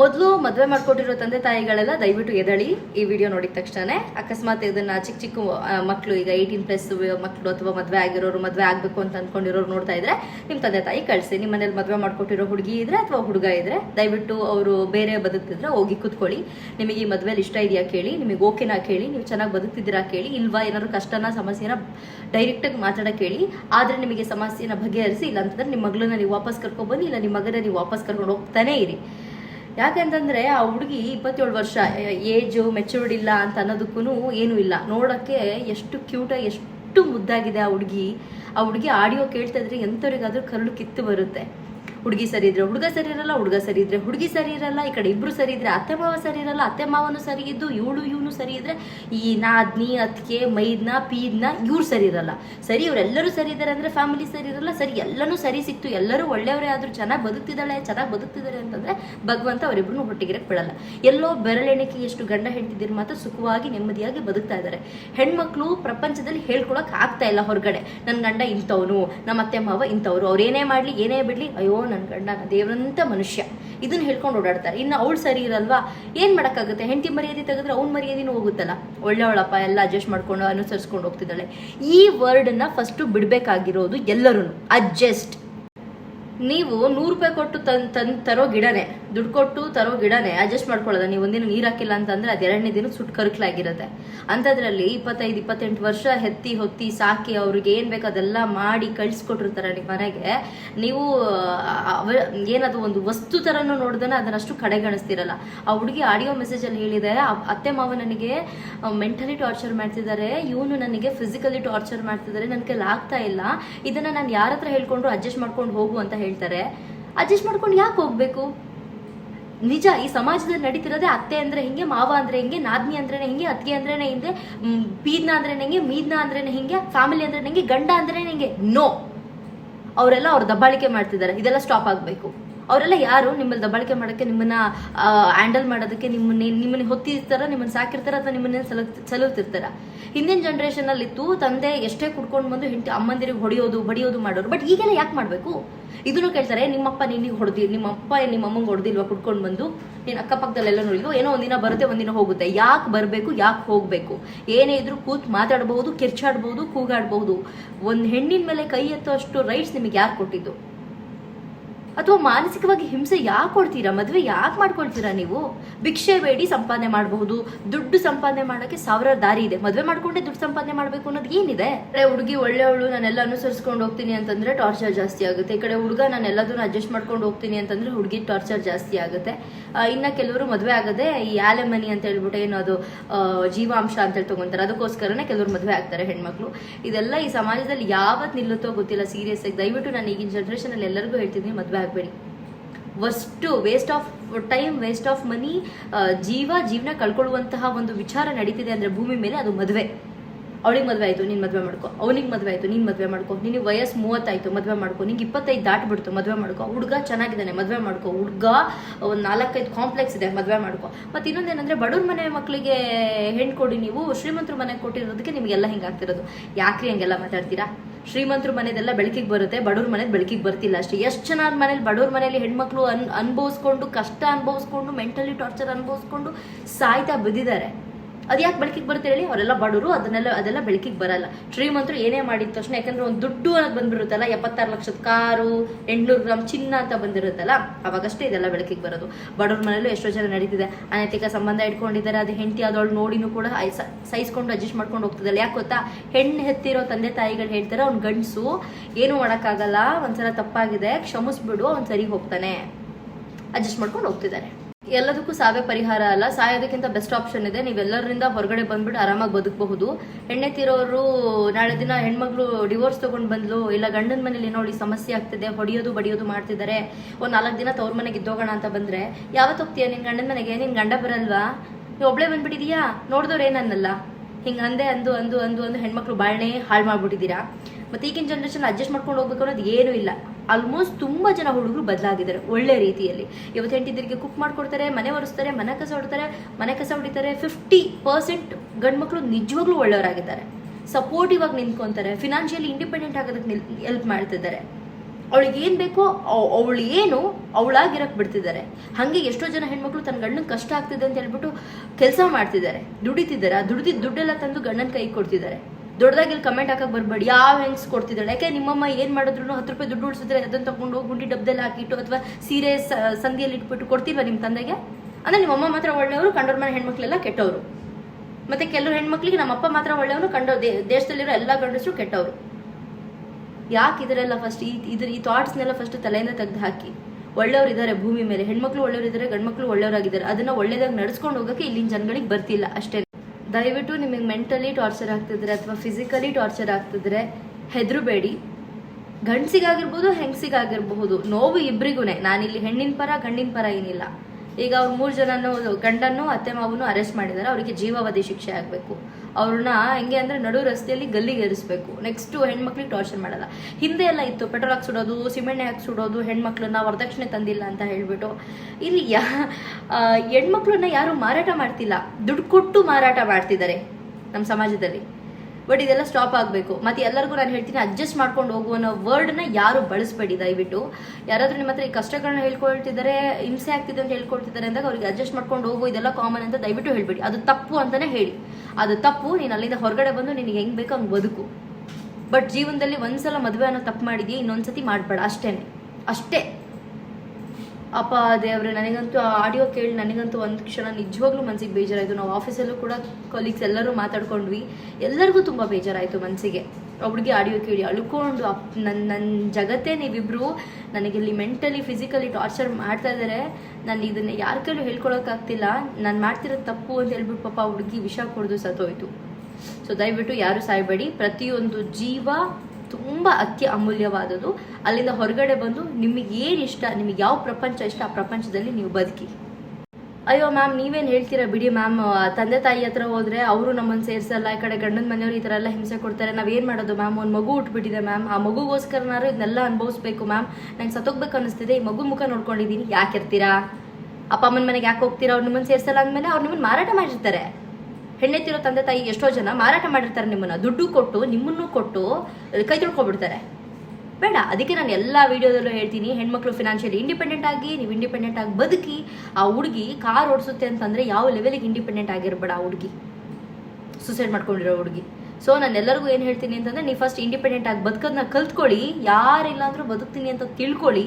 ಮೊದಲು ಮದುವೆ ಮಾಡ್ಕೊಟ್ಟಿರೋ ತಂದೆ ತಾಯಿಗಳೆಲ್ಲ ದಯವಿಟ್ಟು ಎದಳಿ ಈ ವಿಡಿಯೋ ನೋಡಿದ ತಕ್ಷಣ ಅಕಸ್ಮಾತ್ ಇದನ್ನ ಚಿಕ್ಕ ಚಿಕ್ಕ ಮಕ್ಕಳು ಈಗ ಏಯ್ಟೀನ್ ಪ್ಲಸ್ ಮಕ್ಕಳು ಅಥವಾ ಮದುವೆ ಆಗಿರೋರು ಮದುವೆ ಆಗಬೇಕು ಅಂತ ಅನ್ಕೊಂಡಿರೋರು ನೋಡ್ತಾ ಇದ್ರೆ ನಿಮ್ಮ ತಂದೆ ತಾಯಿ ಕಳಿಸಿ. ನಿಮ್ಮ ಮನೇಲಿ ಮದುವೆ ಮಾಡ್ಕೊಟ್ಟಿರೋ ಹುಡುಗಿ ಇದ್ರೆ ಅಥವಾ ಹುಡುಗ ಇದ್ರೆ ದಯವಿಟ್ಟು ಅವರು ಬೇರೆ ಬದುಕ್ತಿದ್ರೆ ಹೋಗಿ ಕೂತ್ಕೊಳ್ಳಿ. ನಿಮಗೆ ಈ ಮದುವೆಲಿ ಇಷ್ಟ ಇದೆಯಾ ಕೇಳಿ, ನಿಮಗೆ ಓಕೆನಾ ಕೇಳಿ, ನೀವು ಚೆನ್ನಾಗಿ ಬದುಕ್ತಿದ್ದೀರಾ ಕೇಳಿ, ಇಲ್ವಾ ಏನಾದ್ರು ಕಷ್ಟನ ಸಮಸ್ಯೆನ ಡೈರೆಕ್ಟಾಗಿ ಮಾತಾಡೋಕೆ ಕೇಳಿ. ಆದರೆ ನಿಮಗೆ ಸಮಸ್ಯೆನ ಬಗೆಹರಿಸಿ ಇಲ್ಲ ಅಂತಂದ್ರೆ ನಿಮ್ಮ ಮಗಳನ್ನ ನೀವು ವಾಪಸ್ ಕರ್ಕೊಬನ್ನಿ ಇಲ್ಲ ನಿಮ್ಮ ಮಗನ ನೀವು ವಾಪಸ್ ಕರ್ಕೊಂಡು ಹೋಗ್ತಾನೆ ಇರಿ. ಯಾಕಂತಂದ್ರೆ ಆ ಹುಡುಗಿ ಇಪ್ಪತ್ತೇಳು ವರ್ಷ, ಏಜು ಮೆಚೂರ್ಡ್ ಇಲ್ಲ ಅಂತ ಅನ್ನೋದಕ್ಕೂ ಏನೂ ಇಲ್ಲ. ನೋಡೋಕ್ಕೆ ಎಷ್ಟು ಕ್ಯೂಟಾಗಿ ಎಷ್ಟು ಮುದ್ದಾಗಿದೆ ಆ ಹುಡುಗಿ. ಆ ಹುಡುಗಿ ಆಡಿಯೋ ಕೇಳ್ತಾ ಇದ್ರೆ ಎಂಥವ್ರಿಗಾದ್ರೂ ಕರಳು ಕಿತ್ತು ಬರುತ್ತೆ. ಹುಡುಗಿ ಸರಿ ಇದ್ರೆ ಹುಡುಗ ಸರಿ ಇರಲ್ಲ, ಹುಡುಗ ಸರಿ ಇದ್ರೆ ಹುಡುಗಿ ಸರಿ ಇರಲ್ಲ, ಈ ಕಡೆ ಇಬ್ರು ಸರಿ ಇದ್ರೆ ಅತ್ತೆ ಮಾವ ಸರಿ ಇರಲ್ಲ, ಅತ್ತೆ ಮಾವನು ಸರಿ ಇದ್ದು, ಇವಳು ಇವನು ಸರಿ ಇದ್ರೆ ಈ ನಾದ್ನಿ, ಅತ್ತಿಗೆ, ಮೈದ್ನ, ಪೀದ್ನ ಇವ್ರು ಸರಿ ಇರಲ್ಲ. ಸರಿ, ಇವರೆಲ್ಲರೂ ಸರಿ ಇದ್ದಾರೆ ಅಂದ್ರೆ ಫ್ಯಾಮಿಲಿ ಸರಿ ಇರಲ್ಲ, ಸರಿ, ಎಲ್ಲನೂ ಸರಿ ಸಿಕ್ತು, ಎಲ್ಲರೂ ಒಳ್ಳೆಯವರೇ ಆದ್ರೂ ಚೆನ್ನಾಗಿ ಬದುಕ್ತಿದ್ದಾಳೆ, ಚೆನ್ನಾಗಿ ಬದುಕ್ತಿದ್ದಾರೆ ಅಂತಂದ್ರೆ ಭಗವಂತ ಅವರಿಬ್ರು ಹೊಟ್ಟಿಗೆರೆ ಬಿಡಲ್ಲ. ಎಲ್ಲೋ ಬೆರಳೆಣಿಕೆ ಎಷ್ಟು ಗಂಡ ಹೆಂಡತಿದ್ರು ಮಾತ್ರ ಸುಖವಾಗಿ ನೆಮ್ಮದಿಯಾಗಿ ಬದುಕ್ತಾ ಇದ್ದಾರೆ ಹೆಣ್ಮಕ್ಳು ಪ್ರಪಂಚದಲ್ಲಿ ಹೇಳ್ಕೊಳಕ್ ಆಗ್ತಾ ಇಲ್ಲ ಹೊರಗಡೆ. ನನ್ನ ಗಂಡ ಇಂಥವನು ನಮ್ಮ ಅತ್ತೆ ಮಾವ ಇಂಥವ್ರು, ಅವ್ರು ಏನೇ ಮಾಡ್ಲಿ, ಏನೇ ಬಿಡ್ಲಿ, ಅಯ್ಯೋ ನನ್ನ ಗಂಡ ದೇವರಂತ ಮನುಷ್ಯ. ಇದನ್ನ ಹೇಳ್ಕೊಂಡು ಓಡಾಡ್ತಾರೆ. ಇನ್ನು ಅವಳು ಸರಿ ಇರಲ್ವಾ? ಏನ್ ಮಾಡೋಕ್ಕಾಗುತ್ತೆ? ಹೆಂಡತಿ ಮರ್ಯಾದೆ ತೆಗೆದ್ರೆ ಅವ್ನ ಮರ್ಯಾದೆನೂ ಹೋಗುತ್ತಲ್ಲ? ಒಳ್ಳೆ ಒಳ್ಳೆಯವಳಪ್ಪ, ಎಲ್ಲ ಅಡ್ಜಸ್ಟ್ ಮಾಡ್ಕೊಂಡು ಅನುಸರಿಸ್ಕೊಂಡು ಹೋಗ್ತಿದ್ದಾಳೆ. ಈ ವರ್ಡನ್ನ ಫಸ್ಟ್ ಬಿಡ್ಬೇಕಾಗಿರೋದು ಎಲ್ಲರೂ ಅಡ್ಜಸ್ಟ್. ನೀವು ನೂರು ರೂಪಾಯಿ ಕೊಟ್ಟು ತನ್ ತನ್ ತರೋ ಗಿಡನೇ. ದುಡ್ಡು ಕೊಟ್ಟು ತರೋ ಗಿಡನೇ ಅಡ್ಜಸ್ಟ್ ಮಾಡ್ಕೊಳ್ಳೋದ. ನೀವು ಒಂದಿನ ನೀರು ಹಾಕಿಲ್ಲ ಅಂತಂದ್ರೆ ಅದು ಎರಡನೇ ದಿನ ಸುಟ್ಟು ಕರ್ಕಲಾಗಿರುತ್ತೆ. ಅಂಥದ್ರಲ್ಲಿ ಇಪ್ಪತ್ತೈದು, ಇಪ್ಪತ್ತೆಂಟು ವರ್ಷ ಹೆತ್ತಿ, ಹೊತ್ತಿ, ಸಾಕಿ ಅವ್ರಿಗೆ ಏನು ಬೇಕೋ ಅದೆಲ್ಲ ಮಾಡಿ ಕಳಿಸ್ಕೊಟ್ಟಿರ್ತಾರೆ ನಿಮ್ಮ ಮನೆಗೆ. ನೀವು ಏನದು ಒಂದು ವಸ್ತು ಥರನೂ ನೋಡ್ದೇನೆ ಅದನ್ನಷ್ಟು ಕಡೆಗಣಿಸ್ತಿರಲ್ಲ. ಆ ಹುಡುಗಿ ಆಡಿಯೋ ಮೆಸೇಜಲ್ಲಿ ಹೇಳಿದೆ ಅತ್ತೆ ಮಾವ ನನಗೆ ಮೆಂಟಲಿ ಟಾರ್ಚರ್ ಮಾಡ್ತಿದ್ದಾರೆ ಇವನು ನನಗೆ ಫಿಸಿಕಲಿ ಟಾರ್ಚರ್ ಮಾಡ್ತಿದ್ದಾರೆ ನನ್ನ ಕೈಲಿ ಆಗ್ತಾ ಇಲ್ಲ. ಇದನ್ನ ನಾನು ಯಾರ ಹತ್ರ ಅಡ್ಜಸ್ಟ್ ಮಾಡ್ಕೊಂಡು ಹೋಗು ಅಂತ ಹೇಳ್ತಾರೆ. ಅಡ್ಜಸ್ಟ್ ಮಾಡ್ಕೊಂಡು ಯಾಕೆ ಹೋಗ್ಬೇಕು? ನಿಜ, ಈ ಸಮಾಜದಲ್ಲಿ ನಡೀತಿರೋದೇ ಅತ್ತೆ ಅಂದ್ರೆ ಹಿಂಗೆ, ಮಾವ ಅಂದ್ರೆ ಹಿಂಗೆ, ನಾದ್ನಿ ಅಂದ್ರೆ ಹಿಂಗೆ, ಅತ್ತಿಗೆ ಅಂದ್ರೇನೆ ಹಿಂಗೆ ಬೀದ್ನ ಅಂದ್ರೆ ಹಿಂಗೆ, ಮೀದ್ನ ಅಂದ್ರೆ ಹಿಂಗೆ, ಫ್ಯಾಮಿಲಿ ಅಂದ್ರೆ ಹಿಂಗೆ, ಗಂಡ ಅಂದ್ರೆ ಹಿಂಗೆ? ನೋ. ಅವರೆಲ್ಲ ಅವ್ರ ದಬ್ಬಾಳಿಕೆ ಮಾಡ್ತಿದ್ದಾರೆ. ಇದೆಲ್ಲ ಸ್ಟಾಪ್ ಆಗಬೇಕು. ಅವರೆಲ್ಲ ಯಾರು? ನಿಮ್ಮಲ್ಲಿ ದಬ್ಬಾಳಿಕೆ ಮಾಡೋಕ್ಕೆ ನಿಮ್ಮನ್ನ ಹ್ಯಾಂಡಲ್ ಮಾಡೋದಕ್ಕೆ ನಿಮ್ಮನ್ನ ನಿಮ್ಮನ್ನ ಹೊತ್ತಿರ್ತಾರ? ನಿಮ್ಮನ್ನ ಸಾಕಿರ್ತಾರ? ಅಥವಾ ನಿಮ್ಮನ್ನ ಸಲ, ಸಲುತ್ತಿರ್ತಾರ? ಹಿಂದಿನ ಜನರೇಷನ್ ಅಲ್ಲಿ ಇತ್ತು ತಂದೆ ಎಷ್ಟೇ ಕುಡ್ಕೊಂಡು ಬಂದು ಹೆಂಡತಿ ಅಮ್ಮಂದಿರಿಗೆ ಹೊಡೆಯೋದು, ಬಡಿಯೋದು ಮಾಡೋರು. ಬಟ್ ಈಗೆಲ್ಲ ಯಾಕೆ ಮಾಡಬೇಕು? ಇದನ್ನು ಕೇಳ್ತಾರೆ, ನಿಮ್ಮಪ್ಪ ನಿನಗೆ ಹೊಡೆದಿ, ನಿಮ್ಮಪ್ಪ ನಿಮ್ಮ ಅಮ್ಮಂಗೆ ಹೊಡೆದಿಲ್ವಾ ಕುಡ್ಕೊಂಡು ಬಂದು? ನೀನು ಅಕ್ಕಪಕ್ಕದಲ್ಲೆಲ್ಲ ನೋಡಿಲ್ವೋ ಏನೋ ಒಂದಿನ ಬರುತ್ತೆ, ಒಂದಿನ ಹೋಗುತ್ತೆ. ಯಾಕೆ ಬರಬೇಕು, ಯಾಕೆ ಹೋಗಬೇಕು? ಏನೇ ಇದ್ರೂ ಕೂತ್ ಮಾತಾಡಬಹುದು ಕಿರ್ಚಾಡ್ಬಹುದು ಕೂಗಾಡ್ಬಹುದು ಒಂದು ಹೆಣ್ಣಿನ ಮೇಲೆ ಕೈ ಎತ್ತುವಷ್ಟು ರೈಟ್ಸ್ ನಿಮಗೆ ಯಾರು ಕೊಟ್ಟಿದ್ದು? ಅಥವಾ ಮಾನಸಿಕವಾಗಿ ಹಿಂಸೆ ಯಾಕೆ ಕೊಡ್ತೀರಾ? ಮದುವೆ ಯಾಕೆ ಮಾಡ್ಕೊಳ್ತೀರಾ ನೀವು? ಭಿಕ್ಷೆ ಬೇಡಿ ಸಂಪಾದನೆ ಮಾಡಬಹುದು. ದುಡ್ಡು ಸಂಪಾದನೆ ಮಾಡೋಕ್ಕೆ ಸಾವಿರ ದಾರಿ ಇದೆ. ಮದುವೆ ಮಾಡ್ಕೊಂಡೆ ದುಡ್ಡು ಸಂಪಾದನೆ ಮಾಡಬೇಕು ಅನ್ನೋದು ಏನಿದೆ? ಹುಡುಗಿ ಒಳ್ಳೆಯವಳು ನಾನೆಲ್ಲ ಅನುಸರಿಸ್ಕೊಂಡು ಹೋಗ್ತೀನಿ ಅಂತಂದ್ರೆ ಟಾರ್ಚರ್ ಜಾಸ್ತಿ ಆಗುತ್ತೆ. ಈ ಕಡೆ ಹುಡುಗ ನಾನು ಎಲ್ಲದನ್ನು ಅಡ್ಜಸ್ಟ್ ಮಾಡ್ಕೊಂಡು ಹೋಗ್ತೀನಿ ಅಂತಂದ್ರೆ ಹುಡುಗಿ ಟಾರ್ಚರ್ ಜಾಸ್ತಿ ಆಗುತ್ತೆ. ಇನ್ನು ಕೆಲವರು ಮದುವೆ ಆಗದೆ ಈ ಆಲೆಮನಿ ಅಂತ ಹೇಳ್ಬಿಟ್ಟು ಏನು ಅದು ಜೀವಾಂಶ ಅಂತ ಹೇಳಿ ತಗೊಂತಾರೆ. ಅದಕ್ಕೋಸ್ಕರನೇ ಕೆಲವರು ಮದುವೆ ಆಗ್ತಾರೆ ಹೆಣ್ಮಕ್ಳು. ಇದೆಲ್ಲ ಈ ಸಮಾಜದಲ್ಲಿ ಯಾವತ್ತು ನಿಲ್ಲುತ್ತೋ ಗೊತ್ತಿಲ್ಲ. ಸೀರಿಯಸ್ ಆಗಿ ದಯವಿಟ್ಟು ನಾನು ಈಗಿನ ಜನರೇಷನ್ ಅಲ್ಲಿ ಎಲ್ಲರಿಗೂ ಹೇಳ್ತಿದ್ದೀನಿ ಮದುವೆ ಆಗಬೇಡಿ. ವಸ್ಟು waste of time waste of money ಜೀವ, ಜೀವನ ಕಳ್ಕೊಳ್ಳುವಂತಹ ಒಂದು ವಿಚಾರ ನಡೀತಿದೆ ಅಂದ್ರೆ ಭೂಮಿ ಮೇಲೆ ಅದು ಮದುವೆ. ಅವಳಿಗೆ ಮದುವೆ ಆಯಿತು, ನೀನು ಮದುವೆ ಮಾಡ್ಕೊ. ಅವನಿಗೆ ಮದುವೆ ಆಯ್ತು, ನೀನು ಮದುವೆ ಮಾಡ್ಕೊ. ನಿನಗೆ ವಯಸ್ಸು ಮೂವತ್ತಾಯಿತು, ಮದುವೆ ಮಾಡ್ಕೊ. ನಿಂಗೆ ಇಪ್ಪತ್ತೈದು ದಾಟ್ಬಿಡ್ತು, ಮದುವೆ ಮಾಡ್ಕೊ. ಹುಡುಗ ಚೆನ್ನಾಗಿದ್ದಾನೆ, ಮದುವೆ ಮಾಡ್ಕೊ. ಹುಡುಗ ಒಂದು ನಾಲ್ಕೈದು ಕಾಂಪ್ಲೆಕ್ಸ್ ಇದೆ, ಮದುವೆ ಮಾಡ್ಕೊ. ಮತ್ತು ಇನ್ನೊಂದೇನಂದ್ರೆ ಬಡವ್ರ ಮನೆ ಮಕ್ಕಳಿಗೆ ಹೆಣ್ಣು ಕೊಡಿ ನೀವು, ಶ್ರೀಮಂತರ ಮನೆಗೆ ಕೊಟ್ಟಿರೋದಕ್ಕೆ ನಿಮಗೆಲ್ಲ ಹಿಂಗಾಗ್ತಿರೋದು ಯಾಕ್ರಿ ಹಂಗೆಲ್ಲ ಮಾತಾಡ್ತೀರಾ? ಶ್ರೀಮಂತರ ಮನೆದೆಲ್ಲ ಬೆಳಕಿಗೆ ಬರುತ್ತೆ, ಬಡವ್ರ ಮನೇಲಿ ಬೆಳಕಿಗೆ ಬರ್ತಿಲ್ಲ ಅಷ್ಟೇ. ಎಷ್ಟು ಜನ ಮನೇಲಿ, ಬಡವ್ರ ಮನೇಲಿ ಹೆಣ್ಮಕ್ಳು ಅನ್, ಅನುಭವಿಸ್ಕೊಂಡು, ಕಷ್ಟ ಅನುಭವಿಸ್ಕೊಂಡು ಮೆಂಟಲಿ ಟಾರ್ಚರ್ ಅನುಭವಿಸ್ಕೊಂಡು ಸಾಯ್ತಾ ಬಿದ್ದಿದ್ದಾರೆ. ಅದು ಯಾಕೆ ಬೆಳಕಿಗೆ ಬರುತ್ತೆ ಹೇಳಿ? ಅವರೆಲ್ಲ ಬಡವರು, ಅದನ್ನೆಲ್ಲ ಅದೆಲ್ಲ ಬೆಳಕಿಗೆ ಬರಲ್ಲ. ಶ್ರೀಮಂತರು ಏನೇ ಮಾಡಿದ ತಕ್ಷಣ, ಯಾಕಂದ್ರೆ ಒಂದು ದುಡ್ಡು ಅನ್ನೋದು ಬಂದ್ಬಿರುತ್ತಲ್ಲ ಎಪ್ಪತ್ತಾರು ಲಕ್ಷದ ಕಾರು, ಎಂಟ್ನೂರು ಗ್ರಾಮ್ ಚಿನ್ನ ಅಂತ ಬಂದಿರುತ್ತಲ್ಲ, ಅವಾಗಷ್ಟೇ ಇದೆಲ್ಲ ಬೆಳಕಿಗೆ ಬರೋದು. ಬಡವ್ರ ಮನೇಲೂ ಎಷ್ಟೋ ಜನ ನಡೀತಿದೆ. ಅನೈತಿಕ ಸಂಬಂಧ ಇಟ್ಕೊಂಡಿದ್ದಾರೆ, ಅದು ಹೆಂಡತಿ ಅದವಳು ನೋಡಿನೂ ಕೂಡ ಸಹಿಸ್ಕೊಂಡು ಅಡ್ಜಸ್ಟ್ ಮಾಡ್ಕೊಂಡು ಹೋಗ್ತಿದ್ದಲ್ಲ ಯಾಕೆ ಗೊತ್ತಾ? ಹೆಣ್ಣು ಹೆತ್ತಿರೋ ತಂದೆ ತಾಯಿಗಳು ಹೇಳ್ತಾರೆ, ಅವ್ನ ಗಂಡಸು ಏನು ಮಾಡೋಕ್ಕಾಗಲ್ಲ, ಒಂದ್ಸಲ ತಪ್ಪಾಗಿದೆ, ಕ್ಷಮಿಸ್ಬಿಡು, ಅವ್ನು ಸರಿ ಹೋಗ್ತಾನೆ. ಅಡ್ಜಸ್ಟ್ ಮಾಡ್ಕೊಂಡು ಹೋಗ್ತಿದ್ದಾರೆ. ಎಲ್ಲದಕ್ಕೂ ಸಾವೇ ಪರಿಹಾರ ಅಲ್ಲ. ಸಾಯೋದಕ್ಕಿಂತ ಬೆಸ್ಟ್ ಆಪ್ಷನ್ ಇದೆ. ನೀವೆಲ್ಲರಿಂದ ಹೊರಗಡೆ ಬಂದ್ಬಿಟ್ಟು ಆರಾಮಾಗಿ ಬದುಕಬಹುದು. ಹೆಣ್ಣೆತ್ತಿರೋರು ನಾಳೆ ದಿನ ಹೆಣ್ಮಗಳು ಡಿವೋರ್ಸ್ ತಗೊಂಡು ಬಂದ್ಲು, ಇಲ್ಲ ಗಂಡನ ಮನೇಲಿ ನೋಡಿ ಸಮಸ್ಯೆ ಆಗ್ತಿದೆ, ಹೊಡಿಯೋದು ಬಡಿಯೋದು ಮಾಡ್ತಿದ್ದಾರೆ ಒಂದು ನಾಲ್ಕು ದಿನ ತವ್ರ ಮನೆಗೆ ಇದ್ದೋಗೋಣ ಅಂತ ಬಂದ್ರೆ ಯಾವತ್ತು ಹೋಗ್ತೀಯ? ನಿನ್ ಗಂಡನ ಮನೆಗೆ? ನಿನ್ ಗಂಡ ಬರಲ್ವಾ? ನೀವು ಒಬ್ಳೆ ಬಂದ್ಬಿಟ್ಟಿದೀಯಾ? ನೋಡಿದವ್ರು ಏನನ್ನಲ್ಲ. ಹಿಂಗೆ ಅಂದೆ ಅಂದು ಅಂದು ಅಂದು ಅಂದು ಹೆಣ್ಮಕ್ಳು ಬಾಳ್ನೆ ಹಾಳು ಮಾಡ್ಬಿಟ್ಟಿದ್ದೀರಾ? ಮತ್ತೆ ಈಗಿನ ಜನರೇಷನ್ ಅಡ್ಜಸ್ಟ್ ಮಾಡ್ಕೊಂಡು ಹೋಗ್ಬೇಕು ಅನ್ನೋದು ಏನು ಇಲ್ಲ. ಆಲ್ಮೋಸ್ಟ್ ತುಂಬಾ ಜನ ಹುಡುಗರು ಬದಲಾಗಿದ್ದಾರೆ ಒಳ್ಳೆ ರೀತಿಯಲ್ಲಿ. ಇವತ್ತು ಹೆಂಡತಿದ್ರಿಗೆ ಕುಕ್ ಮಾಡ್ಕೊಡ್ತಾರೆ, ಮನೆ ಒರೆಸ್ತಾರೆ, ಮನೆ ಕಸ ಹೊಡ್ತಾರೆ ಮನೆ ಕಸ ಹೊಡಿತಾರೆ ಫಿಫ್ಟಿ ಪರ್ಸೆಂಟ್ ಗಂಡ್ಮಕ್ಳು ನಿಜವಾಗ್ಲೂ ಒಳ್ಳೆಯವರಾಗಿದ್ದಾರೆ. ಸಪೋರ್ಟಿವ್ ಆಗಿ ನಿಂತ್ಕೊಂತಾರೆ ಫಿನಾನ್ಷಿಯಲಿ ಇಂಡಿಪೆಂಡೆಂಟ್ ಆಗೋದಕ್ಕೆ ಹೆಲ್ಪ್ ಮಾಡ್ತಿದ್ದಾರೆ. ಅವಳಿಗೆ ಏನ್ ಬೇಕೋ ಅವಳು ಏನು ಅವಳಾಗಿರಕ್ಕೆ ಬಿಡ್ತಿದ್ದಾರೆ. ಹಾಗೆ ಎಷ್ಟೋ ಜನ ಹೆಣ್ಮಕ್ಳು ತನ್ನ ಗಂಡನ ಕಷ್ಟ ಆಗ್ತಿದೆ ಅಂತ ಹೇಳ್ಬಿಟ್ಟು ಕೆಲಸ ಮಾಡ್ತಿದ್ದಾರೆ. ದುಡಿತಿದ್ದಾರೆ. ಆ ದುಡ್ಡೆಲ್ಲ ತಂದು ಗಂಡನ ಕೈ ಕೊಡ್ತಿದ್ದಾರೆ. ದೊಡ್ಡದಾಗಿ ಇಲ್ಲಿ ಕಮೆಂಟ್ ಹಾಕಕ್ಕೆ ಬರಬೇಡಿ. ಯಾವ ಹೆಂಗ್ಸ್ ಕೊಡ್ತಿದ್ದಾಳೆ? ಯಾಕೆ ನಿಮ್ಮಮ್ಮ ಏನು ಮಾಡಿದ್ರು ಹತ್ತು ರೂಪಾಯಿ ದುಡ್ಡು ಉಳಿಸಿದ್ರೆ ಅದನ್ನ ತಗೊಂಡು ಗುಂಡಿ ಡಬ್ಬದಲ್ಲಿ ಹಾಕಿಟ್ಟು ಅಥವಾ ಸೀರೆ ಸಂದಿಯಲ್ಲಿ ಇಟ್ಬಿಟ್ಟು ಕೊಡ್ತಿಲ್ವಾ ನಿಮ್ಮ ತಂದೆಗೆ? ಅಂದ್ರೆ ನಿಮ್ಮಮ್ಮ ಮಾತ್ರ ಒಳ್ಳೆಯವರು ಕಂಡೋರ್ ಮನೆ ಹೆಣ್ಮಕ್ಳೆಲ್ಲ ಕೆಟ್ಟವರು. ಮತ್ತೆ ಕೆಲವು ಹೆಣ್ಮಕ್ಳಿಗೆ ನಮ್ಮಪ್ಪ ಮಾತ್ರ ಒಳ್ಳೆಯವರು ಕಂಡೋ ದೇಶದಲ್ಲಿರೋ ಎಲ್ಲ ಗಂಡಸರು ಕೆಟ್ಟವರು. ಯಾಕೆ ಇದರೆಲ್ಲ ಫಸ್ಟ್ ಈ, ಇದ್ರ, ಈ ಥಾಟ್ಸ್ನೆಲ್ಲ ಫಸ್ಟ್ ತಲೆಯಿಂದ ತೆಗೆದು ಹಾಕಿ. ಒಳ್ಳೆಯವರು ಇದ್ದಾರೆ ಭೂಮಿ ಮೇಲೆ, ಹೆಣ್ಮಕ್ಳು ಒಳ್ಳೆಯವರು ಇದ್ದಾರೆ ಗಂಡ್ಮಕ್ಳು ಒಳ್ಳೆಯವರಾಗಿದ್ದಾರೆ. ಅದನ್ನು ಒಳ್ಳೆಯದಾಗಿ ನಡೆಸ್ಕೊಂಡು ಹೋಗಕ್ಕೆ ಇಲ್ಲಿನ ಜನಗಳಿಗೆ ಬರ್ತಿಲ್ಲ, ಅಷ್ಟೇ. ದಯವಿಟ್ಟು ನಿಮಗೆ ಮೆಂಟಲಿ ಟಾರ್ಚರ್ ಆಗ್ತಿದ್ರೆ ಅಥವಾ ಫಿಸಿಕಲಿ ಟಾರ್ಚರ್ ಆಗ್ತಿದ್ರೆ ಹೆದರಬೇಡಿ. ಗಂಡಸಿಗಾಗಿರ್ಬೋದು, ಹೆಂಗಸಿಗಾಗಿರ್ಬಹುದು, ನೋವು ಇಬ್ಬರಿಗೂ ನಾನಿಲ್ಲಿ ಹೆಣ್ಣಿನ ಪರ, ಗಂಡಿನ ಪರ ಏನಿಲ್ಲ. ಈಗ ಅವ್ರು ಮೂರು ಜನನು ಗಂಡನ್ನು ಅತ್ತೆ ಮಾವನು ಅರೆಸ್ಟ್ ಮಾಡಿದ್ದಾರೆ ಅವರಿಗೆ ಜೀವಾವಧಿ ಶಿಕ್ಷೆ ಆಗಬೇಕು. ಅವ್ರನ್ನ ಹೆಂಗೆ ಅಂದ್ರೆ ನಡು ರಸ್ತೆಯಲ್ಲಿ ಗಲ್ಲಿಗೆ ಏರಿಸ್ಬೇಕು. ನೆಕ್ಸ್ಟ್ ಹೆಣ್ಮಕ್ಳಿಗೆ ಟಾರ್ಚರ್ ಮಾಡಲ್ಲ. ಹಿಂದೆ ಎಲ್ಲ ಇತ್ತು ಪೆಟ್ರೋಲ್ ಹಾಕಿ ಸುಡೋದು ಸಿಮೆಣ್ಣೆ ಹಾಕಿ ಸುಡೋದು ಹೆಣ್ಮಕ್ಳನ್ನ ವರದಕ್ಷಿಣೆ ತಂದಿಲ್ಲ ಅಂತ ಹೇಳ್ಬಿಟ್ಟು. ಇಲ್ಲಿ ಯಾ ಹೆಣ್ಮಕ್ಳನ್ನ ಯಾರು ಮಾರಾಟ ಮಾಡ್ತಿಲ್ಲ. ದುಡ್ಡು ಕೊಟ್ಟು ಮಾರಾಟ ಮಾಡ್ತಿದ್ದಾರೆ ನಮ್ಮ ಸಮಾಜದಲ್ಲಿ. ಬಟ್ ಇದೆಲ್ಲ ಸ್ಟಾಪ್ ಆಗಬೇಕು. ಮತ್ತೆ ಎಲ್ಲರಿಗೂ ನಾನು ಹೇಳ್ತೀನಿ ಅಡ್ಜಸ್ಟ್ ಮಾಡ್ಕೊಂಡು ಹೋಗು ಅನ್ನೋ ವರ್ಡ್ನ ಯಾರು ಬಳಸಬೇಡಿ. ದಯವಿಟ್ಟು ಯಾರಾದರೂ ನಿಮ್ಮ ಹತ್ರ ಈ ಕಷ್ಟಗಳನ್ನ ಹೇಳ್ಕೊಳ್ತಿದ್ದಾರೆ ಹಿಂಸೆ ಆಗ್ತಿದೆ ಅಂತ ಹೇಳ್ಕೊಳ್ತಿದ್ದಾರೆ ಅಂದಾಗ ಅವ್ರಿಗೆ ಅಡ್ಜಸ್ಟ್ ಮಾಡ್ಕೊಂಡು ಹೋಗು, ಇದೆಲ್ಲ ಕಾಮನ್ ಅಂತ ದಯವಿಟ್ಟು ಹೇಳ್ಬೇಡಿ. ಅದು ತಪ್ಪು ಅಂತಲೇ ಹೇಳಿ. ಅದು ತಪ್ಪು, ನೀನು ಅಲ್ಲಿಂದ ಹೊರಗಡೆ ಬಂದು ನಿನಗೆ ಹೆಂಗ್ ಬೇಕೋ ಹಂಗೆ ಬದುಕು. ಬಟ್ ಜೀವನದಲ್ಲಿ ಒಂದ್ಸಲ ಮದುವೆ ಅನ್ನೋ ತಪ್ಪು ಮಾಡಿದ್ಯಾ, ಇನ್ನೊಂದ್ಸತಿ ಮಾಡಬೇಡ. ಅಷ್ಟೇ ಅಷ್ಟೇ. ಅಪ್ಪ, ದೇವ್ರೆ, ನನಗಂತೂ ಆ ಆಡಿಯೋ ಕೇಳಿ ನನಗಂತೂ ಒಂದು ಕ್ಷಣ ನಿಜವಾಗ್ಲೂ ಮನಸ್ಸಿಗೆ ಬೇಜಾರಾಯಿತು. ನಾವು ಆಫೀಸಲ್ಲೂ ಕೂಡ ಕೊಲೀಗ್ಸ್ ಎಲ್ಲರೂ ಮಾತಾಡ್ಕೊಂಡ್ವಿ. ಎಲ್ಲರಿಗೂ ತುಂಬ ಬೇಜಾರಾಯಿತು ಮನಸ್ಸಿಗೆ ಹುಡುಗಿ ಆಡಿಯೋ ಕೇಳಿ ಅಳ್ಕೊಂಡು, ಅಪ್ ನನ್ನ ನನ್ನ ಜಗತ್ತೇ ನೀವಿಬ್ರು. ನನಗೆ ಇಲ್ಲಿ ಮೆಂಟಲಿ ಫಿಸಿಕಲಿ ಟಾರ್ಚರ್ ಮಾಡ್ತಾ ಇದ್ದಾರೆ ನಾನು ಇದನ್ನ ಯಾರ ಕೈಲೂ ಹೇಳ್ಕೊಳಕ್ಕಾಗ್ತಿಲ್ಲ. ನಾನು ಮಾಡ್ತಿರೋದು ತಪ್ಪು ಅಂತ ಹೇಳ್ಬಿಟ್ಟು ಪಾಪ ಹುಡುಗಿ ವಿಷ ಕೊಡ್ದು ಸತ್ತೋಯ್ತು. ಸೊ ದಯವಿಟ್ಟು ಯಾರು ಸಾಯಬೇಡಿ. ಪ್ರತಿಯೊಂದು ಜೀವ ತುಂಬ ಅತಿ ಅಮೂಲ್ಯವಾದದ್ದು. ಅಲ್ಲಿಂದ ಹೊರಗಡೆ ಬಂದು ನಿಮಗೆ ಏನು ಇಷ್ಟ, ನಿಮಗೆ ಯಾವ ಪ್ರಪಂಚ ಇಷ್ಟ ಆ ಪ್ರಪಂಚದಲ್ಲಿ ನೀವು ಬದುಕಿ. ಅಯ್ಯೋ ಮ್ಯಾಮ್, ನೀವೇನು ಹೇಳ್ತೀರಾ ಬಿಡಿ ಮ್ಯಾಮ್ ತಂದೆ ತಾಯಿ ಹತ್ರ ಹೋದರೆ ಅವರು ನಮ್ಮನ್ನು ಸೇರಿಸಲ್ಲ, ಈ ಕಡೆ ಗಂಡನ ಮನೆಯವರು ಈ ಥರ ಎಲ್ಲ ಹಿಂಸೆ ಕೊಡ್ತಾರೆ, ನಾವೇನು ಮಾಡೋದು ಮ್ಯಾಮ್? ಒಂದು ಮಗು ಉಟ್ಬಿಟ್ಟಿದೆ ಮ್ಯಾಮ್. ಆ ಮಗುಗೋಸ್ಕರನಾರು ಇದನ್ನೆಲ್ಲ ಅನುಭವಿಸ್ಬೇಕು ಮ್ಯಾಮ್. ನಂಗೆ ಸತ್ತೋಗ್ಬೇಕು ಅನ್ನಿಸ್ತಿದೆ ಈ ಮಗು ಮುಖ ನೋಡ್ಕೊಂಡಿದ್ದೀನಿ ಯಾಕೆ ಇರ್ತೀರಾ? ಅಪ್ಪ ಅಮ್ಮನ ಮನೆಗೆ ಯಾಕೆ ಹೋಗ್ತೀರಾ? ಅವ್ರು ನಿಮ್ಮನ್ನು ಸೇರಿಸಲ್ಲ ಅಂದಮೇಲೆ ಅವ್ರು ನಿಮ್ಮನ್ನು ಮಾರಾಟ ಮಾಡಿರ್ತಾರೆ. ಹೆಣ್ಣೆತ್ತಿರೋ ತಂದೆ ತಾಯಿ ಎಷ್ಟೋ ಜನ ಮಾರಾಟ ಮಾಡಿರ್ತಾರೆ ನಿಮ್ಮನ್ನ, ದುಡ್ಡು ಕೊಟ್ಟು, ನಿಮ್ಮನ್ನು ಕೊಟ್ಟು ಕೈ ತೊಳ್ಕೊಬಿಡ್ತಾರೆ. ಬೇಡ, ಅದಕ್ಕೆ ನಾನು ಎಲ್ಲ ವಿಡಿಯೋದಲ್ಲೂ ಹೇಳ್ತೀನಿ, ಹೆಣ್ಮಕ್ಳು ಫಿನಾನ್ಷಿಯಲಿ ಇಂಡಿಪೆಂಡೆಂಟ್ ಆಗಿ, ನೀವು ಇಂಡಿಪೆಂಡೆಂಟ್ ಆಗಿ ಬದುಕಿ, ಆ ಹುಡುಗಿ ಕಾರ್ ಓಡಿಸುತ್ತೆ ಅಂತಂದ್ರೆ ಯಾವ ಲೆವೆಲಿಗೆ ಇಂಡಿಪೆಂಡೆಂಟ್ ಆಗಿರ್ಬೇಡ ಆ ಹುಡುಗಿ. ಸುಸೈಡ್ ಮಾಡ್ಕೊಂಡಿರೋ ಹುಡುಗಿ. ಸೊ ನಾನು ಎಲ್ಲರಿಗೂ ಏನು ಹೇಳ್ತೀನಿ ಅಂತಂದ್ರೆ, ನೀವು ಫಸ್ಟ್ ಇಂಡಿಪೆಂಡೆಂಟ್ ಆಗಿ ಬದುಕೋದನ್ನ ಕಲ್ತ್ಕೊಳ್ಳಿ ಯಾರಿಲ್ಲ ಅಂದ್ರೂ ಬದುಕ್ತೀನಿ ಅಂತ ತಿಳ್ಕೊಳ್ಳಿ.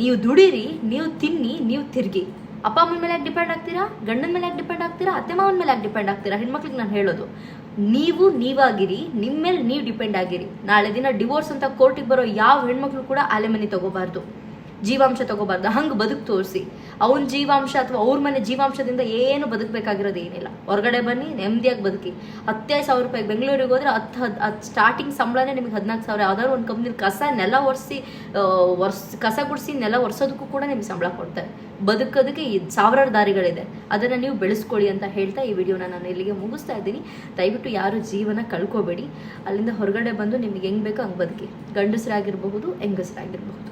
ನೀವು ದುಡೀರಿ, ನೀವು ತಿನ್ನಿ, ನೀವು ತಿರ್ಗಿ. ಅಪ್ಪ ಅಮ್ಮನ ಮೇಲೆ ಯಾಕೆ ಡಿಪೆಂಡ್ ಆಗ್ತೀರಾ? ಗಂಡನ ಮೇಲೆ ಯಾಕೆ ಡಿಪೆಂಡ್ ಆಗ್ತೀರಾ? ಅತ್ತೆ ಮಾವನ ಮೇಲೆ ಯಾಕೆ ಡಿಪೆಂಡ್ ಆಗ್ತೀರಾ? ಹೆಣ್ಮಕ್ಳಿಗೆ ನಾನು ಹೇಳೋದು, ನೀವು ನೀವಾಗಿರಿ ನಿಮ್ಮ ಮೇಲೆ ನೀವು ಡಿಪೆಂಡ್ ಆಗಿರಿ. ನಾಳೆ ದಿನ ಡಿವೋರ್ಸ್ ಅಂತ ಕೋರ್ಟಿಗೆ ಬರೋ ಯಾವ ಹೆಣ್ಮಕ್ಳು ಕೂಡ ಅಲೆಮನಿ ತಗೋಬಾರ್ದು. ಜೀವಾಂಶ ತಗೋಬಾರ್ದು. ಹಂಗೆ ಬದುಕು ತೋರಿಸಿ. ಅವನ ಜೀವಾಂಶ ಅಥವಾ ಅವ್ರ ಮನೆ ಜೀವಾಂಶದಿಂದ ಏನು ಬದುಕಬೇಕಾಗಿರೋದು ಏನಿಲ್ಲ. ಹೊರಗಡೆ ಬನ್ನಿ ನೆಮ್ಮದಿಯಾಗಿ ಬದುಕಿ. ಹತ್ತೈದು ಸಾವಿರ ರೂಪಾಯಿ ಬೆಂಗಳೂರಿಗೆ ಹೋದ್ರೆ ಹತ್ತು ಹದ್ ಹತ್ತು ಸ್ಟಾರ್ಟಿಂಗ್ ಸಂಬಳನೇ ನಿಮಗೆ ಹದಿನಾಲ್ಕು ಸಾವಿರ. ಯಾವ್ದಾದ್ರು ಒಂದು ಕಂಪ್ನಿಲಿ ಕಸ ನೆಲ ಒರೆಸಿ ಒರ್ಸ್, ಕಸ ಗುಡಿಸಿ ನೆಲ ಒರೆಸೋದಕ್ಕೂ ಕೂಡ ನಿಮ್ಗೆ ಸಂಬಳ ಕೊಡ್ತಾರೆ. ಬದುಕೋದಕ್ಕೆ ಸಾವಿರಾರು ದಾರಿಗಳಿದೆ. ಅದನ್ನು ನೀವು ಬೆಳೆಸ್ಕೊಳ್ಳಿ ಅಂತ ಹೇಳ್ತಾ ಈ ವಿಡಿಯೋನ ನಾನು ಇಲ್ಲಿಗೆ ಮುಗಿಸ್ತಾ ಇದ್ದೀನಿ. ದಯವಿಟ್ಟು ಯಾರು ಜೀವನ ಕಳ್ಕೊಬೇಡಿ. ಅಲ್ಲಿಂದ ಹೊರಗಡೆ ಬಂದು ನಿಮಗೆ ಹೆಂಗೆ ಬೇಕೋ ಹಂಗೆ ಬದುಕಿ. ಗಂಡಸರಾಗಿರಬಹುದು, ಹೆಂಗಸರಾಗಿರಬಹುದು.